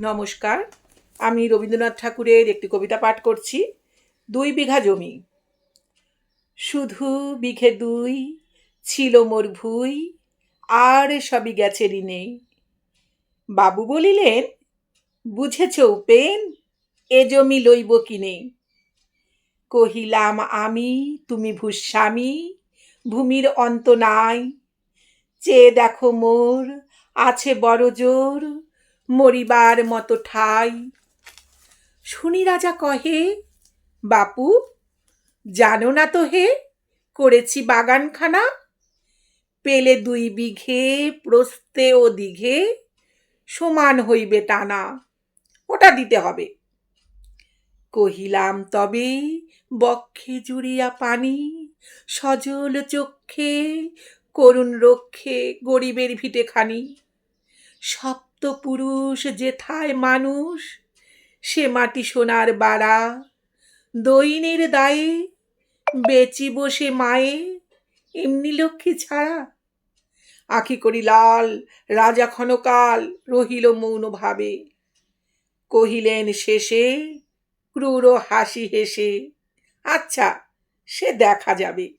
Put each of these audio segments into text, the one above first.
নমস্কার, আমি রবীন্দ্রনাথ ঠাকুরের একটি কবিতা পাঠ করছি, দুই বিঘা জমি। শুধু বিঘে দুই ছিল মোর ভুই, আর সবই গেছে ঋণে। বাবু বলিলেন, বুঝেছ উপেন, এ জমি লইব কিনে। কহিলাম, আমি, তুমি ভূস্বামী, ভূমির অন্ত নাই। চেয়ে দেখো মোর, আছে বড় জোর মরিবার মতো ঠাই। শুনি রাজা কহে, বাপু, জানো না তো হে, করেছি বাগানখানা। পেলে দুই বিঘে, প্রস্তে ও দিঘে, সমান হইবে টানা। ওটা দিতে হবে। কহিলাম, তবে বক্ষে জুড়িয়া পানি, সজল চক্ষে, করুণ রক্ষে গরিবের ভিটে খানি সপ্ত পুরুষ যেথায় মানুষ, সে মাটি সোনার বাড়া। দৈনের দায়ে বেচি বসে মায়ে, এমনি লক্ষ্মী ছাড়া। আঁখি করি লাল, রাজা ক্ষণকাল রহিল মৌন ভাবে। কহিলেন শেষে, ক্রূর হাসি হেসে আচ্ছা সে দেখা যাবে।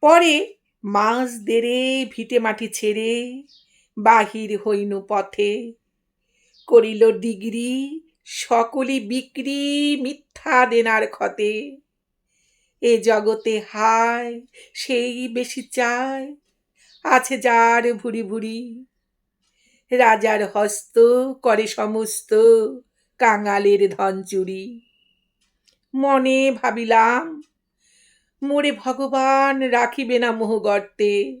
পরে মাস দেড়ে ভিটে মাটি ছেড়ে বাহির হইনু পথে। করিল ডিগ্রি, সকলি বিক্রি মিথ্যা দেনার ক্ষতে। এ জগতে হায়, সেই বেশি চায়, আছে যার ভুরি ভুরি। রাজার হস্ত করে সমস্ত কাঙালের ধন চুরি। মনে ভাবিলাম, মোরে ভগবান রাখিবে না মোহ গর্তে।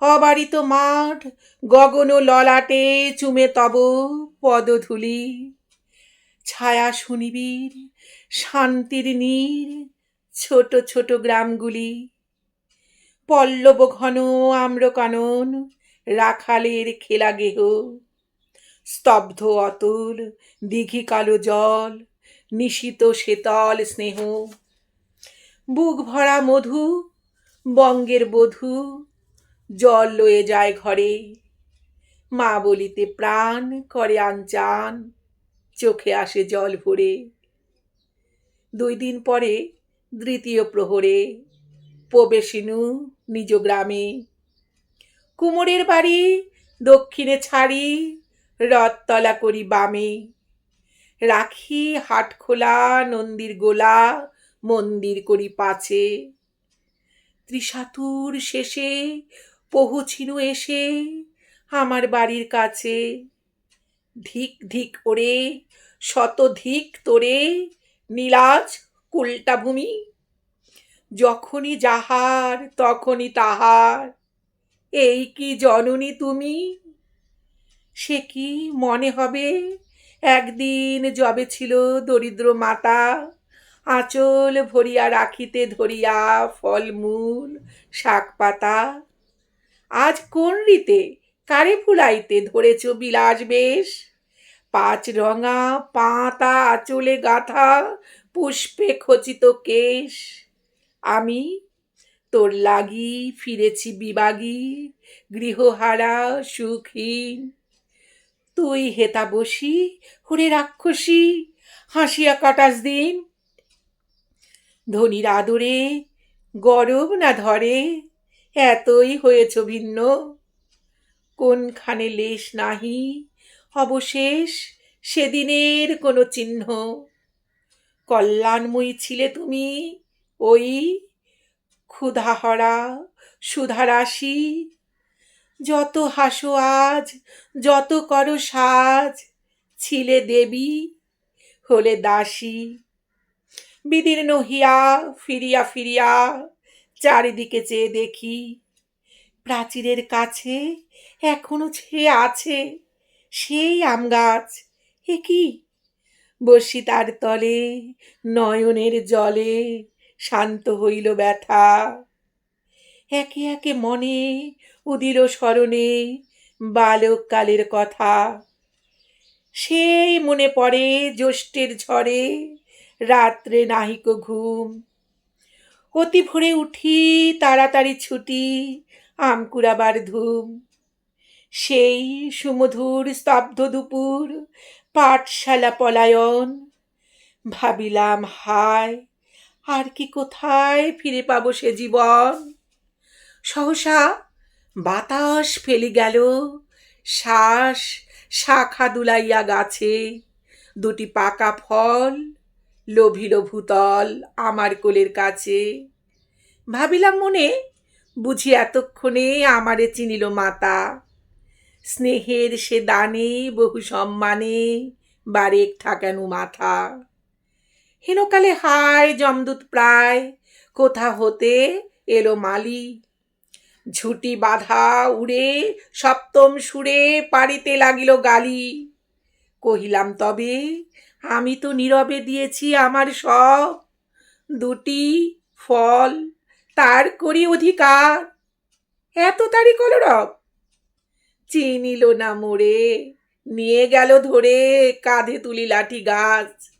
অবারিত মাঠ, গগন ললাটে চুমে তব পদধূলি। ছায়া সুনিবির শান্তির নীর ছোট ছোট গ্রামগুলি। পল্লব ঘন আম্রকানন, রাখালের খেলা গেহ। স্তব্ধ অতুল, দিঘি কালো জল, নিশিত শীতল স্নেহ। বুক ভরা মধু, বঙ্গের বধূ জল লয়ে যায় ঘরে। মা বলিতে প্রাণ করে আনচান, চোখে আসে জল ভরে। দুই দিন পরে দ্বিতীয় প্রহরে প্রবেশিনু নিজ গ্রামে। কুমোরের বাড়ি দক্ষিণে ছাড়ি, রথতলা করি বামে। রাখি হাট খোলা নন্দীর গোলা, মন্দির করি পাছে। ত্রিশাতুর শেষে পহুছিনু এসে আমার বাড়ির কাছে। ধিক ধিক ওরে শত ধিক তোরে, নীলাজ কুলটা ভূমি। যখনই যাহার, তখনই তাহার। এই কি জননী তুমি? সে কি মনে হবে? একদিন যবে ছিল দরিদ্র মাতা, আঁচল ভরিয়া রাখিতে ধরিয়া ফলমূল শাক পাতা আজ কোন রীতে কারে ফুলাইতে ধরেছ বিলাস বেশ? পাঁচ রঙা, পাতা, আঁচলে গাথা, পুষ্পে খচিত কেশ। আমি তোর লাগি ফিরেছি বিবাগী, গৃহহারা সুখহীন তুই হেতা বসি, হরে রাক্ষসী, হাসিয়া কাটাস দিন। ধনির আদরে, গরব না ধরে এতই হয়েছ ভিন্ন। কোনখানে লেশ নাহি? অবশেষ সেদিনের কোনো চিহ্ন। কল্যাণময়ী ছিলে তুমি ওই ক্ষুধাহরা, সুধারাশি। যত হাসো আজ, যত করো সাজ, ছিলে দেবী, হলে দাসী। বিদীর্ণ হিয়া, ফিরিয়া ফিরিয়া চারিদিকে চেয়ে দেখি প্রাচীরের কাছে এখনও ছেয়ে আছে সেই আম গাছ। এ কি? বসি তার তলে, নয়নের জলে শান্ত হইল ব্যথা। একে একে মনে উদিল স্মরণে বালককালের কথা। সেই মনে পড়ে জ্যৈষ্ঠের ঝড়ে, রাত্রে নাহিক ঘুম। অতি ভোরে উঠি, তাড়াতাড়ি ছুটি, আম কুড়াবার ধুম। সেই সুমধুর স্তব্ধ দুপুর, পাঠশালা পলায়ন। ভাবিলাম, হায়, আর কি কোথায় ফিরে পাবো সে জীবন? সহসা বাতাস ফেলি গেল, শ্বাস শাখা দুলাইয়া গাছে, দুটি পাকা ফল লোভিল ভূতল আমার কোলের কাছে। ভাবিলাম মনে, বুঝি এতক্ষণে আমারে চিনিল মাতা। স্নেহের সে দানে বহু সম্মানে বারেক ঠাকানু মাথা। হেনকালে হায় জমদূত প্রায়, কোথা হতে এলো মালি? ঝুটি বাঁধা উড়ে সপ্তম সুরে পাড়িতে লাগিল গালি। কহিলাম, তবে আমি তো নীরবে দিয়েছি আমার সব। দুটি ফল তার করি অধিকার। এত তারি কলরব। চিনিল না মোড়ে নিয়ে গেল ধরে কাঁধে তুলি লাঠি গাছ।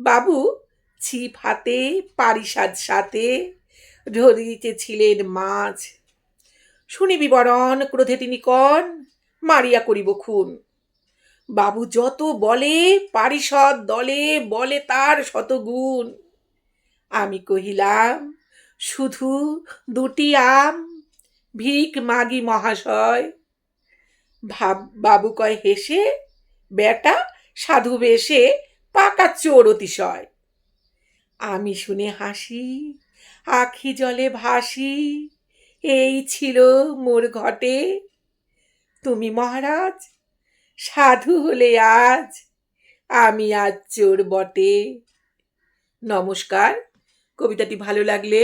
বাবু ছিপ হাতে, পারিসাদ সাথে ধরিতেছিলেন মাছ। শুনি বিবরণ ক্রোধে তিনি কন, মারিয়া করিব খুন। বাবু যত বলে পারিষদ, দলে বলে তার শতগুণ। আমি কহিলাম, শুধু দুটি আম, ভিক মাগি মহাশয়। ভাব, বাবু কয়, হেসে? বেটা, সাধু বেশে, পাকা চোর অতিশয়। আমি শুনে হাসি, আখি জলে ভাসি, এই ছিল মোর ঘটে। তুমি মহারাজ সাধু হলে আজ, আমি আজ চোর বটে। নমস্কার, কবিতাটি ভালো লাগলে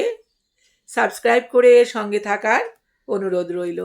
সাবস্ক্রাইব করে সঙ্গে থাকার অনুরোধ রইল।